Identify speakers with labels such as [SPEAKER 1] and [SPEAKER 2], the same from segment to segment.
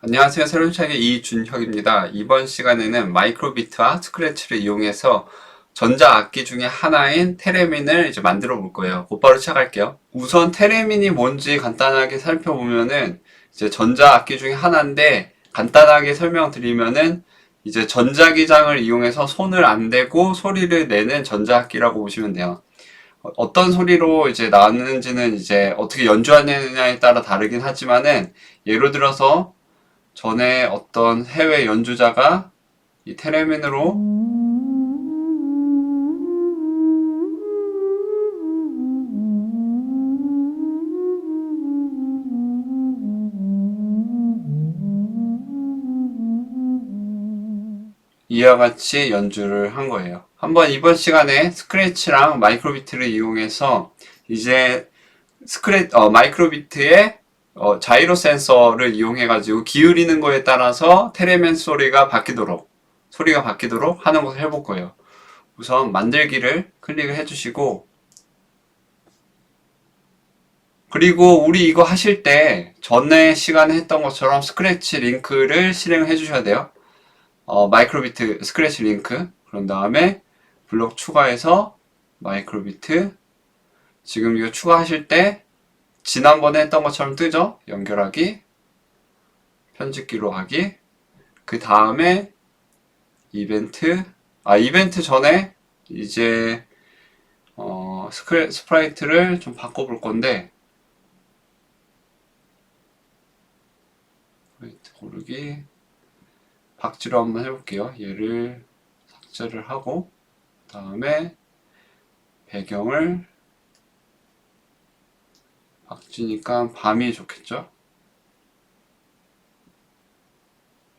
[SPEAKER 1] 안녕하세요. 새로운 차의 이준혁입니다. 이번 시간에는 마이크로비트와 스크래치를 이용해서 전자 악기 중에 하나인 테레민을 이제 만들어 볼 거예요. 곧바로 시작할게요. 우선 테레민이 뭔지 간단하게 살펴보면은 이제 전자 악기 중에 하나인데 간단하게 설명드리면은 이제 전자기장을 이용해서 손을 안 대고 소리를 내는 전자악기라고 보시면 돼요. 어, 어떤 소리로 이제 나는지는 이제 어떻게 연주하느냐에 따라 다르긴 하지만은 예를 들어서 전에 어떤 해외 연주자가 이 테레민으로 이와 같이 연주를 한 거예요. 한번 이번 시간에 스크래치랑 마이크로비트를 이용해서 이제 스크래 어, 마이크로비트의 어, 자이로 센서를 이용해 가지고 기울이는 거에 따라서 테레멘 소리가 바뀌도록 소리가 바뀌도록 하는 것을 해볼 거예요. 우선 만들기를 클릭을 해주시고 그리고 우리 이거 하실 때 전에 시간에 했던 것처럼 스크래치 링크를 실행해 주셔야 돼요. 어, 마이크로비트 스크래치 링크 그런 다음에 블록 추가해서 마이크로비트 지금 이거 추가하실 때 지난번에 했던 것처럼 뜨죠? 연결하기, 편집기로 하기, 그 다음에 이벤트, 아, 이벤트 전에 이제, 어, 스크래, 스프라이트를 좀 바꿔볼 건데, 스프라이트 고르기, 박지로 한번 해볼게요. 얘를 삭제를 하고, 그 다음에 배경을 박쥐니까 밤이 좋겠죠?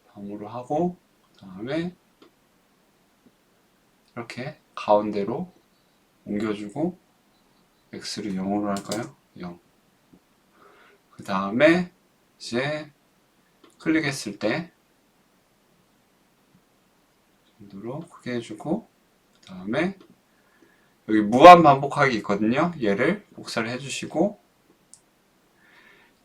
[SPEAKER 1] 밤으로 하고 그 다음에 이렇게 가운데로 옮겨주고 x를 0으로 할까요? 0. 그 다음에 이제 클릭했을 때 정도로 크게 해주고 그 다음에 여기 무한 반복하기 있거든요. 얘를 복사를 해주시고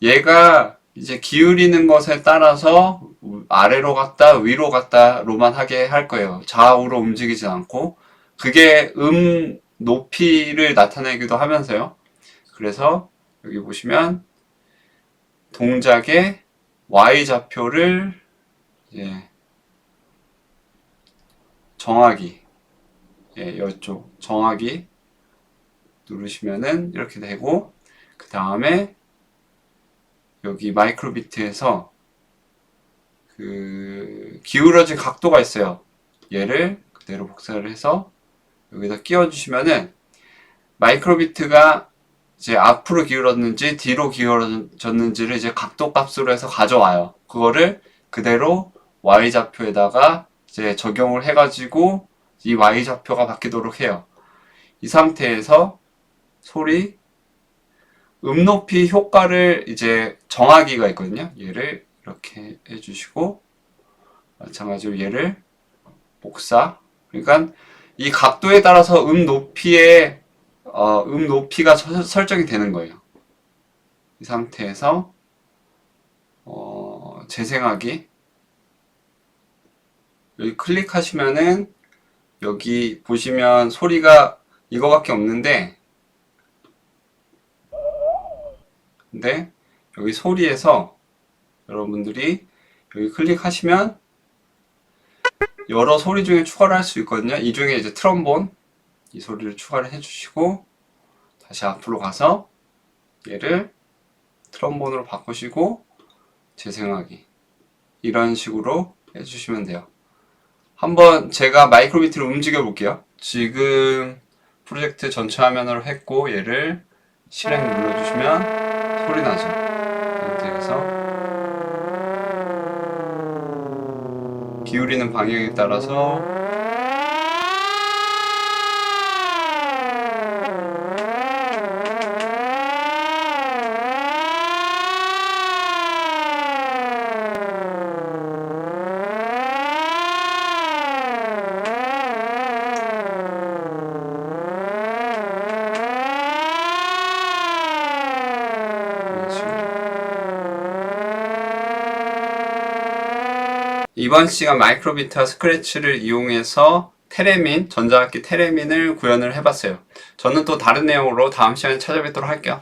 [SPEAKER 1] 얘가 이제 기울이는 것에 따라서 아래로 갔다 위로 갔다로만 하게 할 거예요. 좌우로 움직이진 않고 그게 음 높이를 나타내기도 하면서요. 그래서 여기 보시면 동작의 y 좌표를 이제 정하기 예, 이쪽 정하기 누르시면은 이렇게 되고 그 다음에 여기 마이크로비트에서 그 기울어진 각도가 있어요. 얘를 그대로 복사를 해서 여기다 끼워주시면은 마이크로비트가 이제 앞으로 기울었는지 뒤로 기울어졌는지를 이제 각도 값으로 해서 가져와요. 그거를 그대로 y 좌표에다가 이제 적용을 해가지고 이 y 좌표가 바뀌도록 해요. 이 상태에서 소리 음 높이 효과를 이제 정하기가 있거든요. 얘를 이렇게 해주시고 마찬가지로 얘를 복사. 그러니까 이 각도에 따라서 음 높이의 어, 음 높이가 설정이 되는 거예요. 이 상태에서 어, 재생하기 여기 클릭하시면은 여기 보시면 소리가 이거밖에 없는데 근데 여기 소리에서 여러분들이 여기 클릭하시면 여러 소리 중에 추가를 할 수 있거든요. 이 중에 이제 트럼본 이 소리를 추가를 해주시고 다시 앞으로 가서 얘를 트럼본으로 바꾸시고 재생하기 이런 식으로 해주시면 돼요. 한번 제가 마이크로 비트를 움직여 볼게요. 지금 프로젝트 전체 화면으로 했고 얘를 실행 눌러주시면 소리 나죠. 상태에서 기울이는 방향에 따라서 이번 시간 마이크로비트와 스크래치를 이용해서 테레민, 전자악기 테레민을 구현을 해봤어요. 저는 또 다른 내용으로 다음 시간에 찾아뵙도록 할게요.